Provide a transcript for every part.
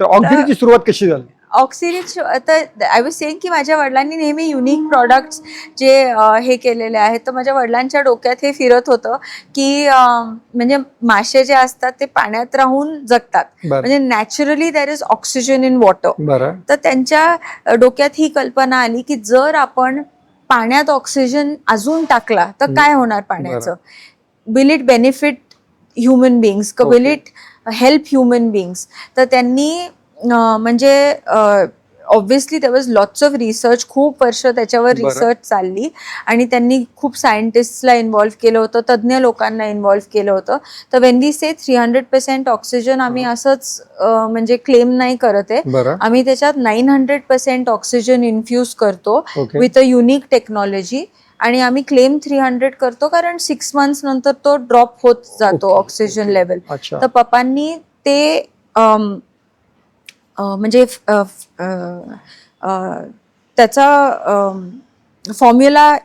तर ऑक्सिजनची सुरुवात कशी झाली? ऑक्सिरिच तर आय वॉज सेईंग की माझ्या वडिलांनी नेहमी युनिक प्रॉडक्ट्स जे हे केलेले आहेत तर माझ्या वडिलांच्या डोक्यात हे फिरत होतं की म्हणजे मासे जे असतात ते पाण्यात राहून जगतात. म्हणजे naturally there is oxygen in water तर त्यांच्या डोक्यात ही कल्पना आली की जर आपण पाण्यात ऑक्सिजन अजून टाकला तर. काय होणार पाण्याचं? Will it benefit human beings will. It help human beings तर त्यांनी म्हणजे obviously there was lots of research खूप वर्ष त्याच्यावर. रिसर्च चालली. आणि त्यांनी खूप सायंटिस्टला इन्व्हॉल्व्ह केलं होतं तज्ज्ञ लोकांना इन्व्हॉल्व्ह केलं होतं. तर when we say three hundred percent oxygen आम्ही असंच म्हणजे क्लेम नाही करत आहे. आम्ही त्याच्यात nine hundred percent oxygen infuse करतो विथ अ युनिक टेक्नॉलॉजी आणि आम्ही क्लेम थ्री हंड्रेड करतो कारण सिक्स मंथ्स नंतर तो ड्रॉप होत जातो ऑक्सिजन. लेवल तर पप्पांनी ते म्हणजे त्याचा फॉर्म्युला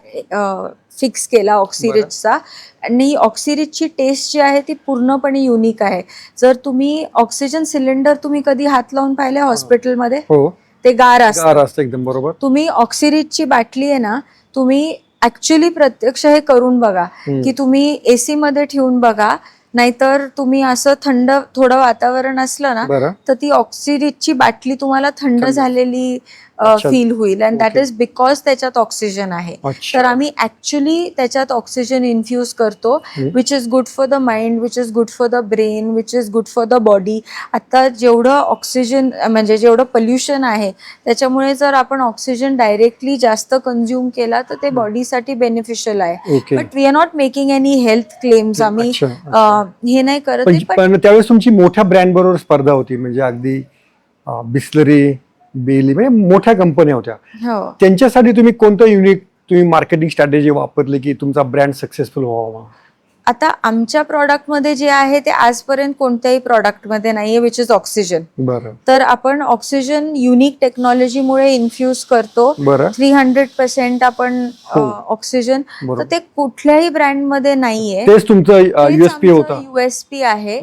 फिक्स केला ऑक्सिरिजचा आणि ऑक्सिरिजची टेस्ट जी आहे ती पूर्णपणे युनिक आहे. जर तुम्ही ऑक्सिजन सिलेंडर तुम्ही कधी हात लावून पाहिले हॉस्पिटलमध्ये हो. ते गार असतं. एकदम बरोबर. तुम्ही ऑक्सिरिजची बाटली आहे ना तुम्ही ऍक्च्युली प्रत्यक्ष हे करून बघा. की तुम्ही एसी मध्ये ठेवून बघा नाहीतर तुम्ही असं थंड थोडं वातावरण असलं ना बरं. तर ती ऑक्सिजनची बाटली तुम्हाला थंड थंड. झालेली अच्छा. फील होईल. And that Okay. Is because त्याच्यात ऑक्सिजन आहे. अच्छा. तर आम्ही ऍक्च्युली त्याच्यात ऑक्सिजन इन्फ्यूज करतो हम्म. Which is good for the mind which is good for the brain which is good for the body आता जेवढं ऑक्सिजन म्हणजे जेवढं पोल्युशन आहे त्याच्यामुळे जर आपण ऑक्सिजन डायरेक्टली जास्त कन्झ्युम केला तर ते बॉडीसाठी बेनिफिशियल आहे. Okay but we are not making any health claims आम्ही अच्छा, अं, हे नाही करत पण आहे, पण पण त्यावेळेस तुमची मोठ्या ब्रँड बरोबर स्पर्धा होती म्हणजे अगदी बिस्लरी बेली म्हणजे मोठ्या कंपन्या होत्या. हो. त्यांच्यासाठी तुम्ही कोणतं युनिक तुम्ही मार्केटिंग स्ट्रॅटेजी वापरली की तुमचा ब्रँड सक्सेसफुल व्हावा? आता आमच्या प्रॉडक्टमध्ये जे आहे ते आजपर्यंत कोणत्याही प्रॉडक्टमध्ये नाहीये विच इज ऑक्सिजन तर आपण ऑक्सिजन युनिक टेक्नॉलॉजीमुळे इन्फ्यूज करतो. थ्री हंड्रेड पर्सेंट आपण हो. ऑक्सिजन तर बरोबर. ते कुठल्याही ब्रँडमध्ये नाहीये. युएसपी आहे.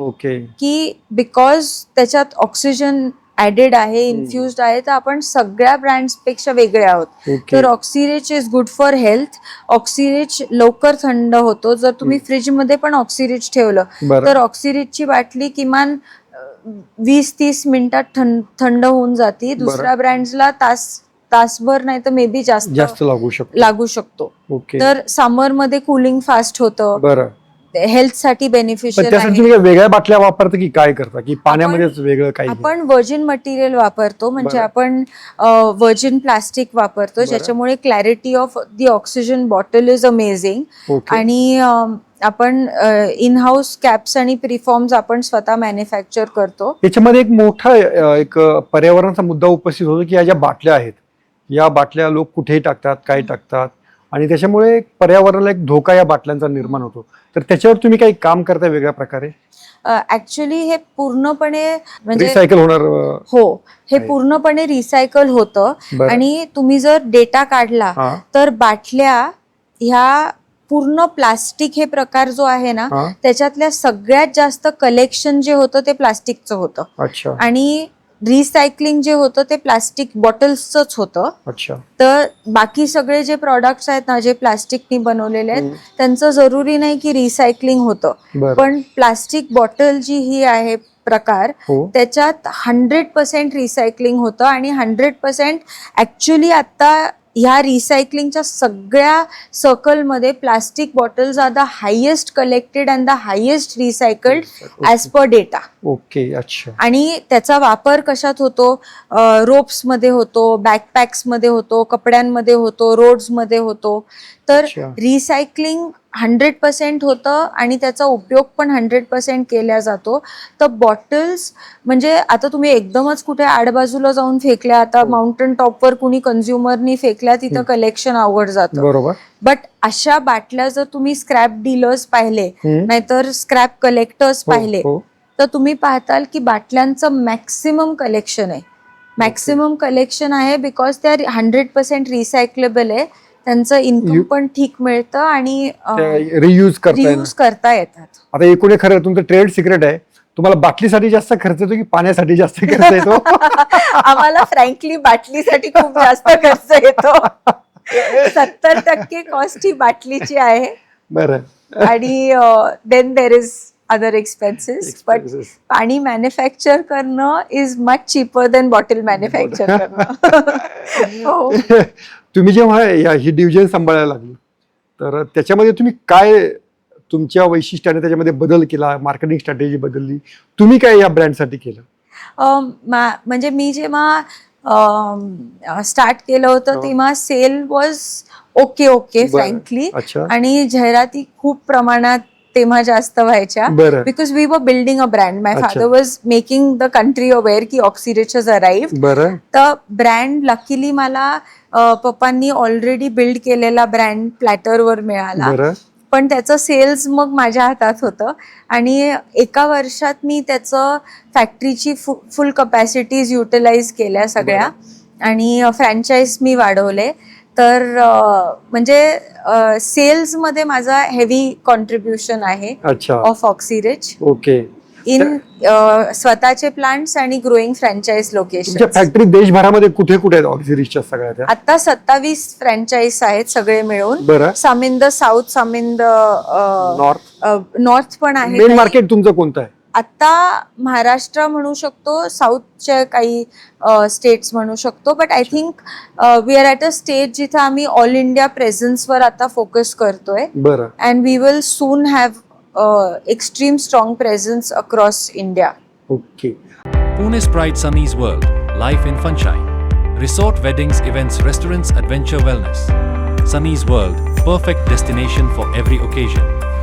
की बिकॉज त्याच्यात ऑक्सिजन ऍडेड आहे इन्फ्युज्ड आहे तर आपण सगळ्या ब्रँड्सपेक्षा वेगळे आहोत. तर Oxyrich is good for health Oxyrich लवकर थंड होतो. जर तुम्ही फ्रीजमध्ये पण ऑक्सिरिच ठेवलं तर ऑक्सिरिजची बाटली किमान वीस तीस मिनिटात थंड थंड होऊन जाते. दुसऱ्या ब्रँड्सला तास तासभर नाही तर मे बी जास्त जास्त लागू शकतो. लागू शकतो. तर समरमध्ये कूलिंग फास्ट होतं. हेल्थसाठी पण बेनिफिशियल त्यासाठी आहे. तुम्ही काय वेगळ्या बाटल्या वापरता की काय करता? की पाण्यामध्येच वेगळं काही आपण वर्जिन मटेरियल वापरतो म्हणजे बरं. आपण वर्जिन प्लास्टिक वापरतो बरं. ज्याच्यामुळे clarity of the oxygen bottle is amazing okay आणि अं, आपण इन हाऊस कॅप्स आणि प्रिफॉर्म्स आपण स्वतः मॅन्युफॅक्चर करतो. याच्यामध्ये एक मोठा अ, एक अ, पर्यावरणाचा मुद्दा उपस्थित होतो की या ज्या बाटल्या आहेत या बाटल्या लोक कुठेही टाकतात काय टाकतात? आणि त्याच्यामुळे पर्यावरणाला एक धोका या बाटल्यांचा निर्माण होतो. तर त्याच्यावर तुम्ही काही काम करताय वेगळ्या प्रकारे? ऍक्च्युली हे पूर्णपणे म्हणजे रिसायकल होणार अ, हो हे. पूर्णपणे रिसायकल होतं. आणि तुम्ही जर डेटा काढला तर बाटल्या ह्या पूर्ण प्लास्टिक हे प्रकार जो आहे ना त्याच्यातल्या सगळ्यात जास्त कलेक्शन जे होतं ते प्लास्टिकचं होतं. आणि रिसायकलिंग जे होतं ते प्लास्टिक बॉटल्सच होतं. अच्छा. तर बाकी सगळे जे प्रॉडक्ट्स आहेत ना जे प्लास्टिकनी बनवलेले आहेत. त्यांचं जरुरी नाही की रिसायकलिंग होतं. पण प्लास्टिक बॉटल जी ही आहे प्रकार हो. त्याच्यात हंड्रेड पर्सेंट रिसायकलिंग होतं आणि हंड्रेड पर्सेंट ॲक्च्युली आत्ता ह्या रिसायकलिंगच्या सगळ्या सर्कलमध्ये plastic bottles are the highest collected and the highest recycled as per data okay अच्छा. आणि त्याचा वापर कशात होतो? रोप्समध्ये होतो बॅकपॅक्समध्ये होतो कपड्यांमध्ये होतो रोड्समध्ये होतो. तर अच्छा. रिसायकलिंग हंड्रेड पर्सेंट होतं आणि त्याचा उपयोग पण हंड्रेड पर्सेंट केला जातो तर बॉटल्स म्हणजे आता तुम्ही एकदमच कुठे आडबाजूला जाऊन फेकल्या आता हो. माउंटन टॉपवर कुणी कन्झ्युमरनी फेकल्या तिथं. कलेक्शन अवघड जातं बरोबर बट अशा बाटल्या जर तुम्ही स्क्रॅप डीलर्स पाहिले. नाहीतर स्क्रॅप कलेक्टर्स हो, पाहिले हो. तर तुम्ही पाहताल की बाटल्यांचं मॅक्सिमम कलेक्शन आहे मॅक्सिमम कलेक्शन आहे बिकॉज त्या हंड्रेड पर्सेंट रिसायकलेबल आहे त्यांचं इन्कम पण ठीक मिळतं आणि रियूज रियूज करता येतात. आता एकूण एक खरं तुमचं ट्रेड सिक्रेट आहे. तुम्हाला बाटलीसाठी जास्त खर्च येतो की पाण्यासाठी जास्त खर्च येतो? आम्हाला फ्रँकली बाटलीसाठी खूप जास्त खर्च येतो. सत्तर टक्के कॉस्ट ही बाटलीची आहे. बरं. आणि then there is other expenses but. पाणी मॅन्युफॅक्चर करणं is much cheaper than bottle manufacture करणं. हो. तुम्ही जेव्हा या- ही डिव्हिजन सांभाळायला लागली तर त्याच्यामध्ये तुम्ही काय तुमच्या वैशिष्ट्याने त्याच्यामध्ये बदल केला मार्केटिंग स्ट्रॅटेजी बदलली? तुम्ही काय या ब्रँडसाठी केलं? म्हणजे मी जेव्हा स्टार्ट केलं होतं. तेव्हा sale was okay okay. Frankly आणि जाहिराती खूप प्रमाणात तेव्हा जास्त व्हायच्या. Because we were building a brand my. Father was making the country aware की ऑक्सिडेच अराईव्ह तर ब्रँड लकीली मला पप्पांनी ऑलरेडी बिल्ड केलेला ब्रँड प्लॅटरवर मिळाला. पण त्याचं सेल्स मग माझ्या हातात होतं. आणि एका वर्षात मी त्याचं फॅक्टरीची फु फुल कपॅसिटीज युटिलाइज केल्या सगळ्या. आणि फ्रँचाईज मी वाढवले. तर म्हणजे सेल्समध्ये माझा हेवी कॉन्ट्रीब्युशन आहे ऑफ ऑक्सिरिच ओके इन स्वतःचे प्लांट्स आणि ग्रोईंग फ्रँचाईज लोकेशन फॅक्टरी देशभरामध्ये कुठे कुठे आहेत ऑक्सिरीजच्या सगळ्या त्या? आता सत्तावीस फ्रँचाईज आहेत सगळे मिळून. बरं. Some in the south some in the north north पण आहे मेन. मार्केट तुमचं कोणतं आहे? आता महाराष्ट्र म्हणू शकतो साऊथच्या काही स्टेट्स म्हणू शकतो but I think we are at a state जिथे आम्ही ऑल इंडिया प्रेझेन्सवर आता फोकस करतोय. And we will soon have extreme strong presence across India okay Pune Sprite sun is world life in Funshine resort weddings events restaurant adventure wellness sun is world perfect destination for every occasion